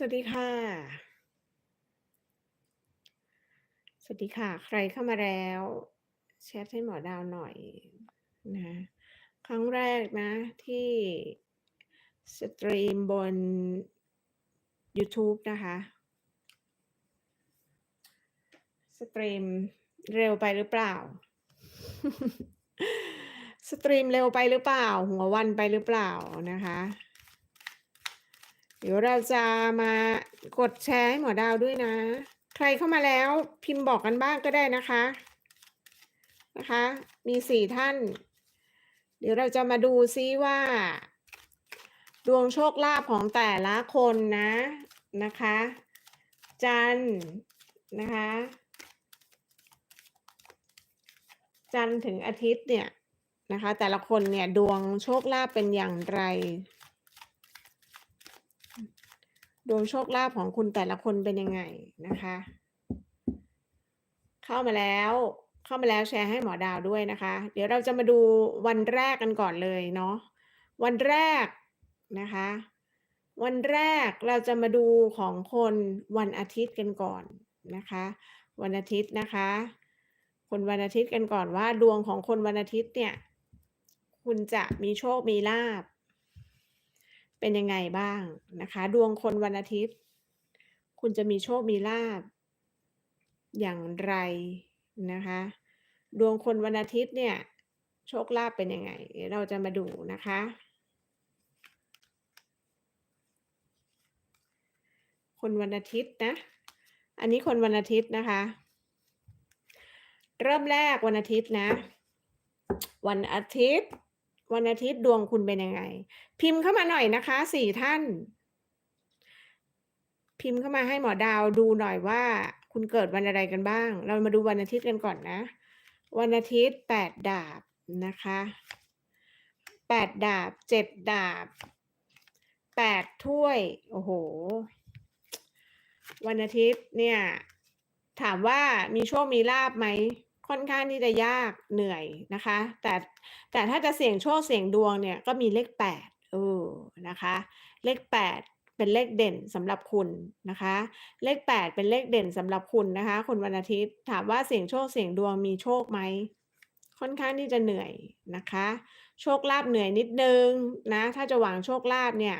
สวัสดีค่ะ สวัสดีค่ะ ใครเข้ามาแล้วแชตให้หมอดาวหน่อยนะคะครั้งแรกนะที่สตรีมบนยูทูบนะคะ สตรีมเร็วไปหรือเปล่า สตรีมเร็วไปหรือเปล่า หัววันไปหรือเปล่านะคะ เดี๋ยวเราจะมากดแชร์ให้หมอดาวด้วยนะ ใครเข้ามาแล้วพิมพ์บอกกันบ้างก็ได้นะคะ นะคะ มีสี่ท่าน เดี๋ยวเราจะมาดูซิว่า ดวงโชคลาภของแต่ละคนนะนะคะ จันทร์นะคะ จันทร์ถึงอาทิตย์เนี่ยนะคะ แต่ละคนเนี่ยดวงโชคลาภเป็นอย่างไร ดวงโชคลาภของคุณแต่ละคนเป็นยังไงนะคะ เข้ามาแล้วเข้ามาแล้วแชร์ให้หมอดาวด้วยนะคะ เดี๋ยวเราจะมาดูวันแรกกันก่อนเลยเนาะวันแรกนะคะ วันแรกเราจะมาดูของคนวันอาทิตย์กันก่อนนะคะ วันอาทิตย์นะคะ คนวันอาทิตย์กันก่อนว่าดวงของคนวันอาทิตย์เนี่ย คุณจะมีโชคมีลาภ เป็นยังไงบ้างนะคะ ดวงคนวันอาทิตย์ คุณจะมีโชคมีลาภอย่างไรนะคะ ดวงคนวันอาทิตย์เนี่ย โชคลาภเป็นยังไง เราจะมาดูนะคะ คนวันอาทิตย์นะ อันนี้คนวันอาทิตย์นะคะ เริ่มแรกวันอาทิตย์นะ วันอาทิตย์ วันอาทิตย์ดวงคุณเป็นยังไง พิมพ์เข้ามาหน่อยนะคะสี่ท่าน พิมพ์เข้ามาให้หมอดาวดูหน่อยว่า คุณเกิดวันอะไรกันบ้าง เรามาดูวันอาทิตย์กันก่อนนะ วันอาทิตย์แปดดาบนะคะแปดดาบเจ็ดดาบแปดถ้วย โอ้โห วันอาทิตย์เนี่ย ถามว่ามีโชคมีลาบไหม ค่อนข้างที่จะยากเหนื่อยนะคะ แต่แต่ถ้าจะเสี่ยงโชคเสี่ยงดวงเนี่ยก็มีเลขแปดเออนะคะ เลขแปดเป็นเลขเด่นสำหรับคุณนะคะ เลขแปดเป็นเลขเด่นสำหรับคุณนะคะคนวันอาทิตย์ถามว่าเสี่ยงโชคเสี่ยงดวงมีโชคไหมค่อนข้างที่จะเหนื่อยนะคะ โชคลาภเหนื่อยนิดนึงนะ ถ้าจะหวังโชคลาภเนี่ย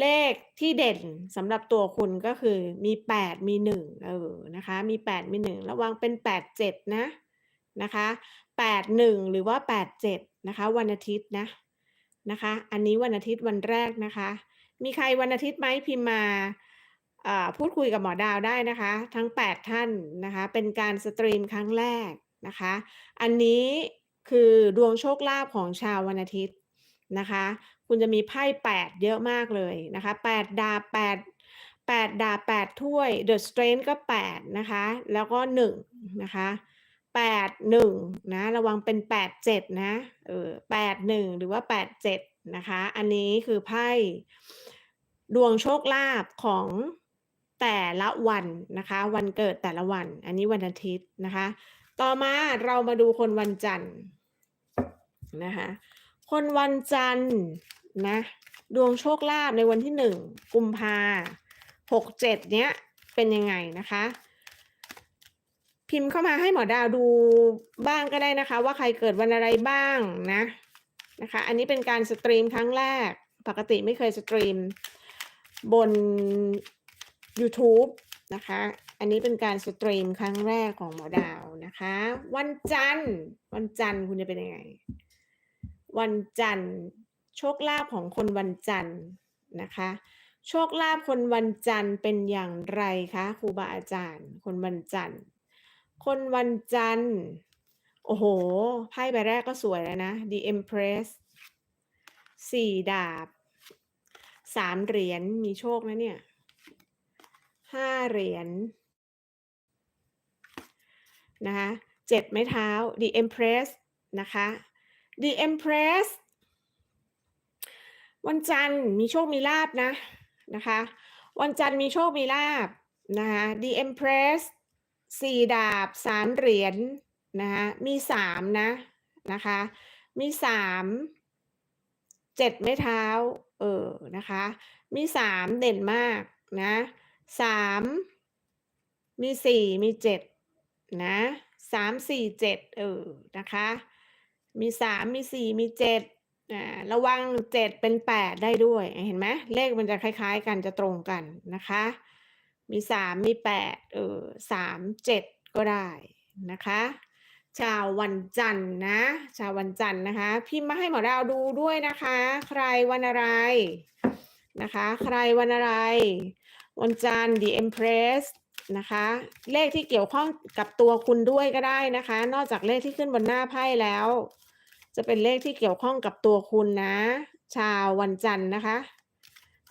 เลขที่เด่นสำหรับตัวคุณก็คือมีแปดมีหนึ่งเออนะคะ มีแปดมีหนึ่งระวังเป็นแปดเจ็ดนะนะคะแปดหนึ่งหรือว่าแปดเจ็ดนะคะ วันอาทิตย์นะนะคะ อันนี้วันอาทิตย์วันแรกนะคะ มีใครวันอาทิตย์ไหมพิมมาพูดคุยกับหมอดาวได้นะคะ ทั้ง 8 ท่านนะคะ เป็นการสตรีมครั้งแรกนะคะ อันนี้คือดวงโชคลาภของชาววันอาทิตย์นะคะ คุณจะมีไพ่8เยอะมากเลยนะคะ8ดาบ8 8ดาบ8ถ้วย The Strength ก็8นะคะ แล้วก็1นะคะ8 1นะระวังเป็น8 7นะเออ8 1หรือว่า8 7นะคะ อันนี้คือไพ่ดวงโชคลาภของแต่ละวันนะคะ วันเกิดแต่ละวัน อันนี้วันอาทิตย์นะคะ ต่อมาเรามาดูคนวันจันทร์นะคะคนวันจันทร์ นะ ดวงโชคลาภในวันที่หนึ่งกุมภาหกเจ็ดเนี้ยเป็นยังไงนะคะ พิมพ์เข้ามาให้หมอดาวดูบ้างก็ได้นะคะ ว่าใครเกิดวันอะไรบ้างนะนะคะ อันนี้เป็นการสตรีมครั้งแรก ปกติไม่เคยสตรีมบน YouTube นะคะ อันนี้เป็นการสตรีมครั้งแรกของหมอดาวนะคะ วันจันทร์ วันจันทร์คุณจะเป็นยังไง วันจันทร์ โชคลาภของคนวันจันทร์นะคะ โชคลาภคนวันจันทร์เป็นอย่างไรคะครูบาอาจารย์ คนวันจันทร์ คนวันจันทร์โอ้โหไพ่ใบแรกก็สวยแล้วนะ The Empress สี่ดาบสามเหรียญมีโชคนะเนี่ยห้าเหรียญนะคะเจ็ดไม้เท้า The Empress นะคะ The Empress วันจันทร์มีโชคมีลาบนะนะคะ วันจันทร์มีโชคมีลาบนะคะ The Empress สี่ดาบสามเหรียญนะคะมีสามนะนะคะ มีสามเจ็ดไม้เท้าเออนะคะ มีสามเด่นมากนะสามมีสี่มีเจ็ดนะสามสี่เจ็ดเออนะคะ มีสามมีสี่มีเจ็ด อา ระวังเจ็ดเป็นแปดได้ด้วยเห็นไหม เลขมันจะคล้าย ๆ กัน จะตรงกันนะคะ มีสามมีแปดเออสามเจ็ดก็ได้นะคะ ชาววันจันทร์นะ ชาววันจันทร์นะคะ พิมพ์มาให้หมอดาวดูด้วยนะคะ ใครวันอะไรนะคะ ใครวันอะไร วันจันทร์ The Empress นะคะ เลขที่เกี่ยวข้องกับตัวคุณด้วยก็ได้นะคะ นอกจากเลขที่ขึ้นบนหน้าไพ่แล้ว จะเป็นเลขที่เกี่ยวข้องกับตัวคุณนะ ชาววันจันทร์นะคะ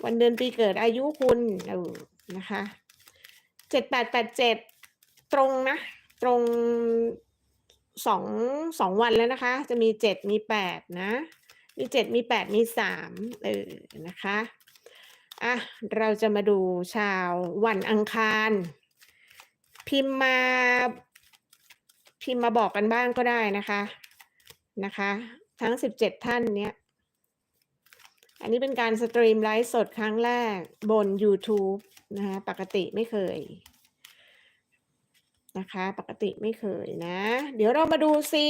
วันเดือนปีเกิดอายุคุณเออนะคะเจ็ดแปดแปดเจ็ดตรงนะ ตรงสองสองวันแล้วนะคะ จะมีเจ็ดมีแปดนะ มีเจ็ดมีแปดมีสามเออนะคะอะเราจะมาดูชาววันอังคาร พิมพ์มาพิมพ์มาบอกกันบ้างก็ได้นะคะ นะคะ ทั้งสิบเจ็ดท่านเนี้ย อันนี้เป็นการสตรีมไลฟ์สดครั้งแรกบน YouTube นะคะ ปกติไม่เคยนะคะ ปกติไม่เคยนะ เดี๋ยวเรามาดูซิ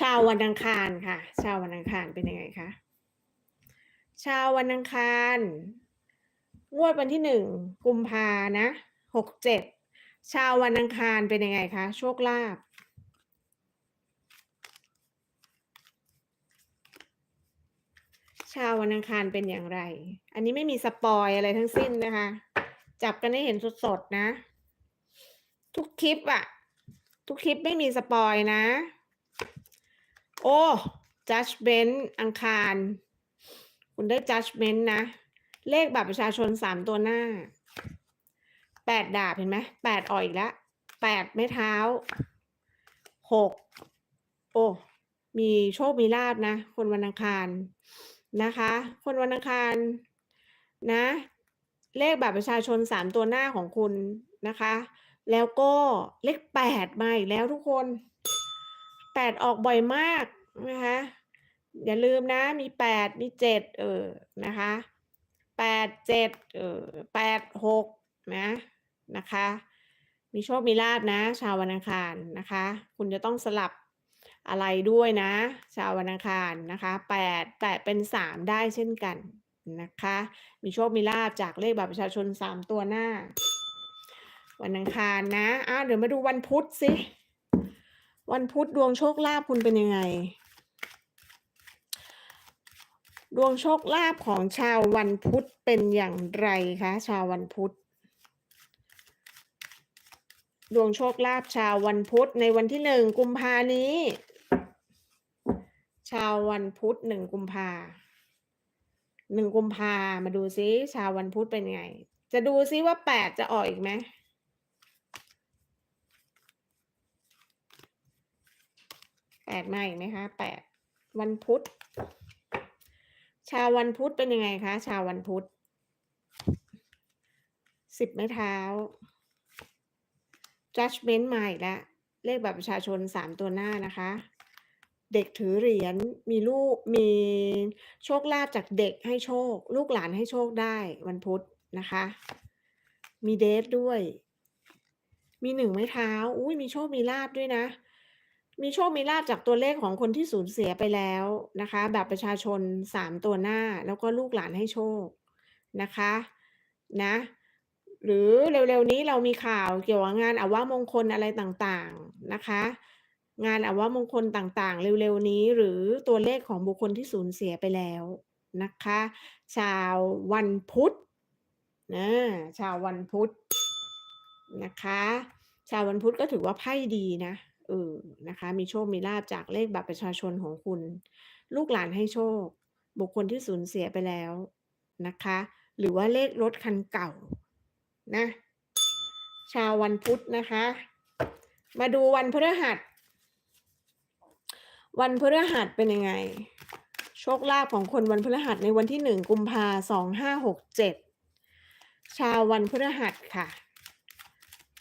ชาววันอังคารค่ะ ชาววันอังคารเป็นยังไงคะชาววันอังคารงวดวันที่หนึ่งกุมภานะหกเจ็ดชาววันอังคารเป็นยังไงคะ โชคลาภ ชาววันอังคารเป็นอย่างไร อันนี้ไม่มีสปอยอะไรทั้งสิ้นนะคะ จับกันให้เห็นสดๆนะ ทุกคลิปอะทุกคลิปไม่มีสปอยนะ โอ้ judgment อังคาร คุณได้ judgment นะ เลขบัตรประชาชนสามตัวหน้าแปดดาบเห็นไหมแปดอ่อยแล้วแปดไม้เท้าหกโอ้ มีโชคมีลาบนะ คนวันอังคาร นะคะ คนวันอังคารนะ เลขบัตรประชาชนสามตัวหน้าของคุณนะคะ แล้วก็เลขแปดมาอีกแล้วทุกคนแปดออกบ่อยมากนะคะอย่าลืมนะมีแปดมีเจ็ดเออนะคะแปดเจ็ดเออแปดหกนะนะคะ มีโชคมีลาบนะ ชาววันอังคารนะคะ คุณจะต้องสลับ อะไรด้วยนะ ชาววันอังคารนะคะแปดแปดเป็นสามได้เช่นกันนะคะ มีโชคมีลาบจากเลขบัตรประชาชนสามตัวหน้า วันอังคารนะอ้าวเดี๋ยวมาดูวันพุธสิวันพุธดวงโชคลาภคุณเป็นยังไง ดวงโชคลาภของชาววันพุธเป็นอย่างไรคะชาววันพุธดวงโชคลาภชาววันพุธในวันที่หนึ่งกุมภานี้ ชาววันพุธหนึ่งกุมภาหนึ่งกุมภามาดูซิชาววันพุธเป็นยังไง จะดูซิว่าแปดจะออกอีกไหมแปดมาอีกไหมคะแปดวันพุธชาววันพุธเป็นยังไงคะ ชาววันพุธสิบไม้เท้า judgment มาอีกแล้วเลขแบัตรประชาชนสามตัวหน้านะคะ เด็กถือเหรียญ มีลูก มีโชคลาภจากเด็กให้โชค ลูกหลานให้โชคได้วันพุธนะคะ มีเดทด้วย มีหนึ่งไม้เท้า อุ้ยมีโชคมีลาบด้วยนะ มีโชคมีลาบจากตัวเลขของคนที่สูญเสียไปแล้วนะคะ แบบประชาชนสามตัวหน้าแล้วก็ลูกหลานให้โชคนะคะนะหรือเร็วๆนี้เรามีข่าวเกี่ยวกับงานอวมงคลอะไรต่างๆนะคะ งานอวมงคลต่างๆ เร็วๆนี้ หรือตัวเลขของบุคคลที่สูญเสียไปแล้วนะคะ ชาววันพุธนะชาววันพุธนะคะ ชาววันพุธก็ถือว่าไพ่ดีนะเออนะคะ มีโชคมีลาบจากเลขบัตรประชาชนของคุณ ลูกหลานให้โชค บุคคลที่สูญเสียไปแล้วนะคะ หรือว่าเลขรถคันเก่านะ ชาววันพุธนะคะ มาดูวันพฤหัส วันพฤหัสเป็นยังไง โชคลาภของคนวันพฤหัสในวันที่หนึ่งกุมภาสองห้าหกเจ็ดชาววันพฤหัสค่ะ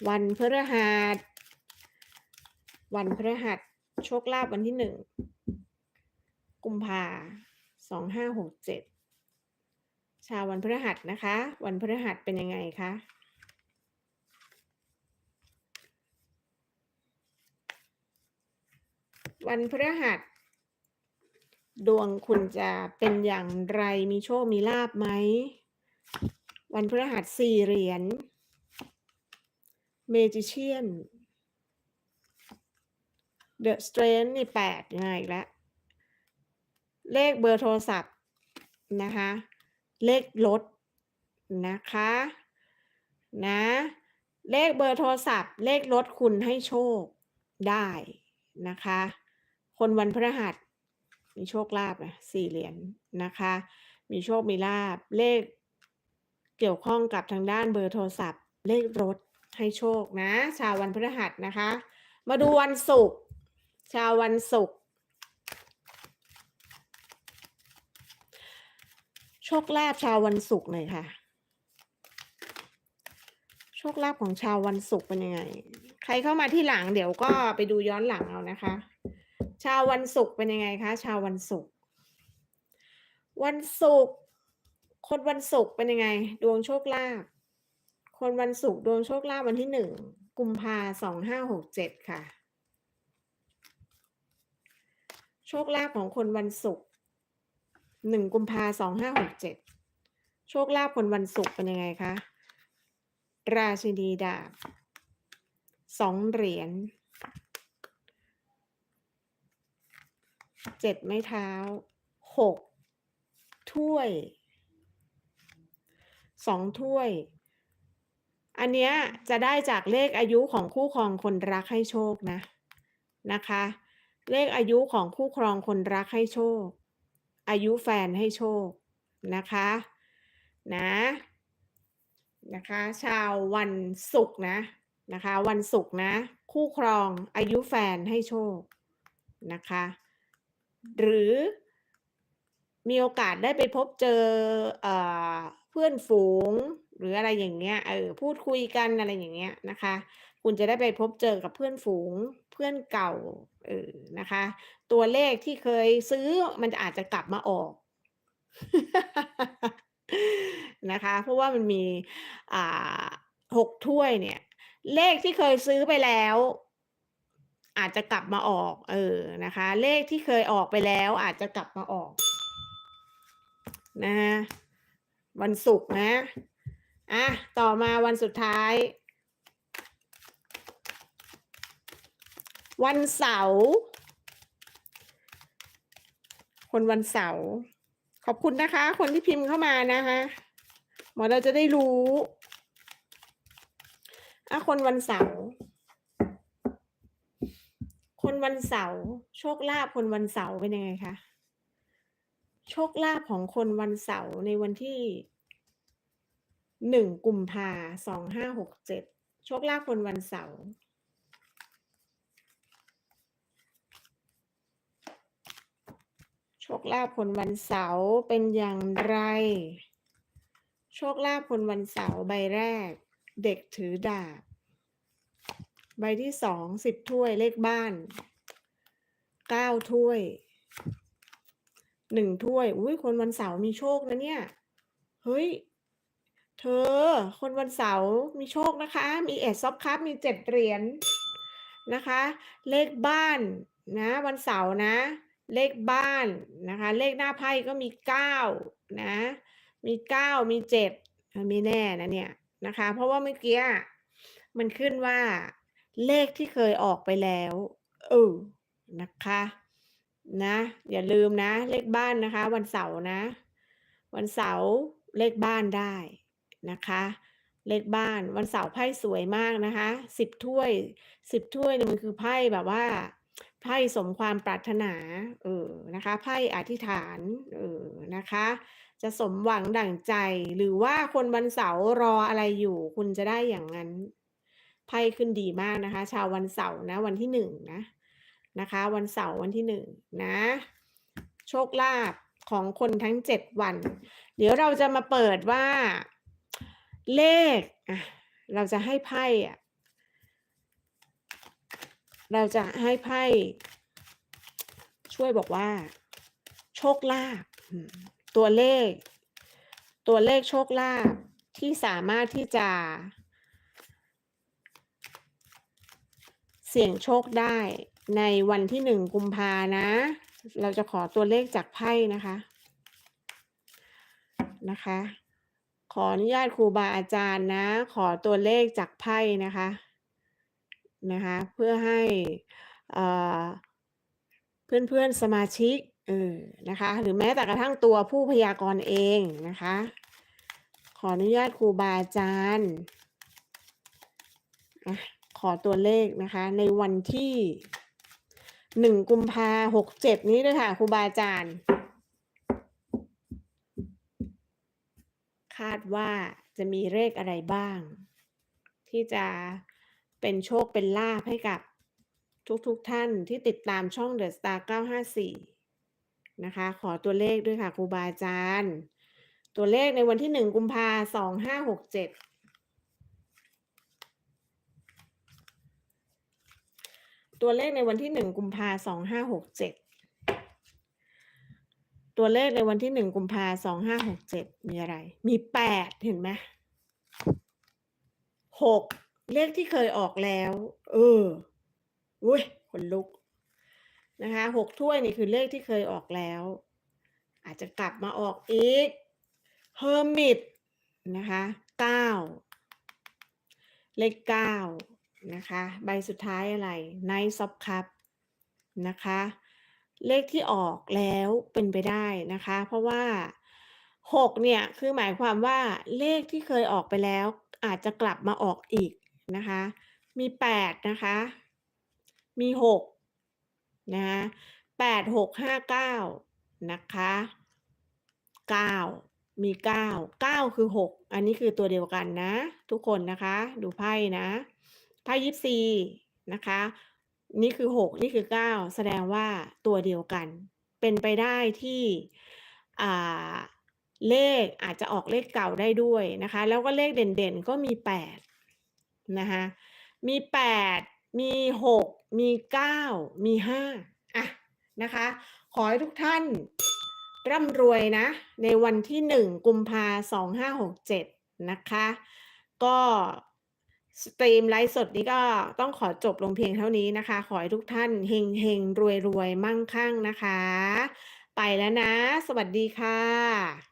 วันพฤหัส วันพฤหัส โชคลาภวันที่หนึ่งกุมภาสองห้าหกเจ็ดชาววันพฤหัสนะคะ วันพฤหัสเป็นยังไงคะ วันพฤหัส ดวงคุณจะเป็นอย่างไรมีโชคมีลาภไหม วันพฤหัสสี่เหรียญ Magician The Strength นี่แปดยังไงแล้วเลขเบอร์โทรศัพท์นะคะ เลขรถนะคะนะเลขเบอร์โทรศัพท์ เลขรถคุณให้โชคได้นะคะ คนวันพฤหัส มีโชคลาภนะสี่เหรียญนะคะ มีโชคมีลาภเลขเกี่ยวข้องกับทางด้านเบอร์โทรศัพท์ เลขรถให้โชคนะ ชาววันพฤหัสนะคะ มาดูวันศุกร์ชาววันศุกร์โชคลาภชาววันศุกร์หน่อยค่ะ โชคลาภของชาววันศุกร์เป็นยังไง ใครเข้ามาที่หลังเดี๋ยวก็ไปดูย้อนหลังเอานะคะ ชาววันศุกร์เป็นยังไงคะชาววันศุกร์วันศุกร์คนวันศุกร์เป็นยังไง ดวงโชคลาภคนวันศุกร์ดวงโชคลาภวันที่หนึ่งกุมภาสองห้าหกเจ็ดค่ะ โชคลาภของคนวันศุกร์หนึ่งกุมภาสองห้าหกเจ็ดโชคลาภคนวันศุกร์เป็นยังไงคะราชินีดาบสองเหรียญ เจ็ดไม้เท้าหกถ้วยสองถ้วย อันเนี้ยจะได้จากเลขอายุของคู่ครองคนรักให้โชคนะนะคะ เลขอายุของคู่ครองคนรักให้โชค อายุแฟนให้โชคนะคะนะนะคะ ชาววันศุกร์นะนะคะ วันศุกร์นะ คู่ครองอายุแฟนให้โชคนะคะ หรือมีโอกาสได้ไปพบเจอเอเพื่อนฝูงหรืออะไรอย่างเงี้ยเออพูดคุยกันอะไรอย่างเงี้ยนะคะ คุณจะได้ไปพบเจอกับเพื่อนฝูงเพื่อนเก่าเออนะคะ ตัวเลขที่เคยซื้อมันอาจจะกลับมาออก นะคะ เพราะว่ามันมีอ่าหกถ้วยเนี่ย เลขที่เคยซื้อไปแล้ว อาจจะกลับมาออก เออนะคะ เลขที่เคยออกไปแล้ว อาจจะกลับมาออกนะฮะวันศุกร์นะอะต่อมาวันสุดท้าย วันเสาร์คนวันเสาร์ขอบคุณนะคะ คนที่พิมพ์เข้ามานะคะหมอเราจะได้รู้อะคนวันเสาร์ คนวันเสาร์โชคลาภคนวันเสาร์เป็นยังไงคะโชคลาภของคนวันเสาร์ในวันที่หนึ่งกุมภาสองห้าหกเจ็ดโชคลาภคนวันเสาร์โชคลาภคนวันเสาร์เป็นอย่างไร โชคลาภคนวันเสาร์ใบแรก เด็กถือดาบ ใบที่สองสิบถ้วยเลขบ้านเก้าถ้วยหนึ่งถ้วย อุ้ยคนวันเสาร์มีโชคนะเนี่ย เฮ้ย เธอ คนวันเสาร์มีโชคนะคะ มีเอสซอฟคัพมีเจ็ดเหรียญนะคะ เลขบ้านนะ วันเสาร์นะ เลขบ้านนะคะ เลขหน้าไพ่ก็มีเก้านะ มีเก้ามีเจ็ดม่แน่นะเนี่ยนะคะ เพราะว่าเมื่อกี้มันขึ้นว่า เลขที่เคยออกไปแล้วเออนะคะ นะ อย่าลืมนะ เลขบ้านนะคะ วันเสาร์นะ วันเสาร์เลขบ้านได้นะคะ เลขบ้านวันเสาร์ไพ่สวยมากนะคะสิบถ้วยสิบถ้วยเนี่ยมันคือไพ่แบบว่าไพ่สมความปรารถนา เออ นะคะ ไพ่อธิษฐาน เออ นะคะ จะสมหวังดั่งใจ หรือว่าคนวันเสาร์รออะไรอยู่ คุณจะได้อย่างนั้น ไพ่ขึ้นดีมากนะคะ ชาววันเสาร์นะวันที่หนึ่งนะนะคะ วันเสาร์วันที่หนึ่งนะ โชคลาภของคนทั้งเจ็ดวัน เดี๋ยวเราจะมาเปิดว่าเลขเราจะให้ไพ่อะเราจะให้ไพ่ช่วยบอกว่า โชคลาภตัวเลข ตัวเลขโชคลาภที่สามารถที่จะ เสี่ยงโชคได้ในวันที่หนึ่งกุมภานะ เราจะขอตัวเลขจากไพ่นะคะนะคะ ขออนุญาตครูบาอาจารย์นะ ขอตัวเลขจากไพ่นะคะนะคะเพื่อให้เอ่อเพื่อนๆสมาชิกเออนะคะหรือแม้แต่กระทั่งตัวผู้พยากรณ์เองนะคะ ขออนุญาตครูบาอาจารย์อะ ขอตัวเลขนะคะ ในวันที่หนึ่งกุมภาหกเจ็ดนี้ด้วยค่ะครูบาอาจารย์ คาดว่าจะมีเลขอะไรบ้าง ที่จะเป็นโชคเป็นลาภให้กับทุกๆทท่านที่ติดตามช่องเดอะสตาร์954 นะคะ ขอตัวเลขด้วยค่ะครูบาอาจารย์ ตัวเลขในวันที่หนึ่งกุมภาสองห้าหกเจ็ด ตัวเลขในวันที่หนึ่งกุมภาสองห้าหกเจ็ดตัวเลขในวันที่หนึ่งกุมภาสองห้าหกเจ็ดมีอะไร มีแปดเห็นไหมหกเลขที่เคยออกแล้ว เอออุ้ยขนลุกนะคะหกถ้วยนี่คือเลขที่เคยออกแล้ว อาจจะกลับมาออกอีกเฮอร์มิตนะคะเก้าเลขเก้า นะคะ ใบสุดท้ายอะไรไนท์ซอฟคัพนะคะ เลขที่ออกแล้วเป็นไปได้นะคะ เพราะว่าหกเนี่ย คือหมายความว่าเลขที่เคยออกไปแล้ว อาจจะกลับมาออกอีกนะคะ มีแปดนะคะ มีหกนะคะแปดหกห้าเก้านะคะเก้ามีเก้าเก้าคือหกอันนี้คือตัวเดียวกันนะ ทุกคนนะคะ ดูไพ่นะ ไพ่ยิปซีนะคะ นี่คือหกนี่คือเก้าแสดงว่าตัวเดียวกัน เป็นไปได้ที่เลขอาจจะออกเลขเก่าได้ด้วยนะคะ แล้วก็เลขเด่นๆก็มีแปดนะคะมีแปดมีหกมีเก้ามีห้าอะนะคะ ขอให้ทุกท่านร่ำรวยนะ ในวันที่หนึ่งกุมภาสองห้าหกเจ็ดนะคะ ก็ สตรีมไลฟ์สดนี้ก็ต้องขอจบลงเพียงเท่านี้นะคะ ขอให้ทุกท่านเฮงเฮงรวยรวยมั่งคั่งนะคะ ไปแล้วนะ สวัสดีค่ะ